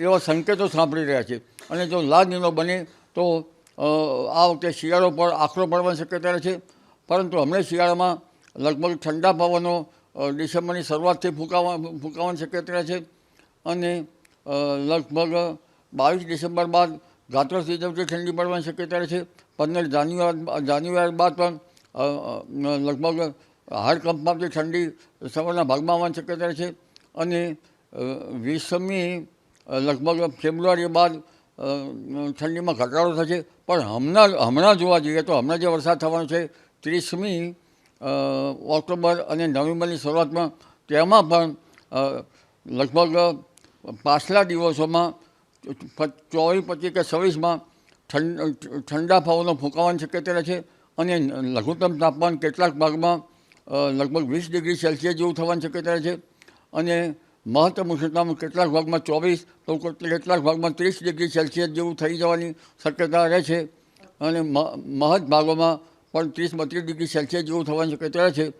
એવા સંકેતો સાંભળી રહ્યા છે. અને જો લાદીનો બને તો આ વખતે શિયાળો પર આખરો પડવાની શક્યતા રહે છે. પરંતુ હમણાં શિયાળામાં લગભગ ઠંડા પવનો ડિસેમ્બરની શરૂઆતથી ફૂંકાવા, ફૂંકાવાની શક્યતા રહે છે. અને લગભગ બાવીસ ડિસેમ્બર બાદ ગાત્ર સિઝનથી ઠંડી પડવાની શક્યતા રહે છે. પંદર જાન્યુઆરી જાન્યુઆરી બાદ પણ લગભગ હાડકંપમાંથી ઠંડી સવારના ભાગમાં આવવાની શક્યતા રહે છે. અને વીસમી લગભગ ફેબ્રુઆરી બાદ ઠંડીમાં ઘટાડો થશે. પણ હમણાં હમણાં જોવા જઈએ તો હમણાં જે વરસાદ થવાનો છે, ત્રીસમી ઓક્ટોબર અને નવેમ્બરની શરૂઆતમાં તેમાં પણ લગભગ પાછલા દિવસોમાં ચોવીસ, પચીસ કે છવ્વીસમાં ઠંડ પવનો ફૂંકાવાની શક્યતા છે અને લઘુત્તમ તાપમાન કેટલાક ભાગમાં લગભગ વીસ ડિગ્રી સેલ્સિયસ જેવું થવાની શક્યતા છે. અને મહત્તમ ઉષ્ણતામાં કેટલાક ભાગમાં ચોવીસ, તો કેટલાક ભાગમાં ત્રીસ ડિગ્રી સેલ્સિયસ જેવું થઈ જવાની શક્યતા રહે છે. અને મહદ ભાગોમાં પણ ત્રીસ બત્રીસ ડિગ્રી સેલ્સિયસ જેવું થવાની શક્યતા રહે છે.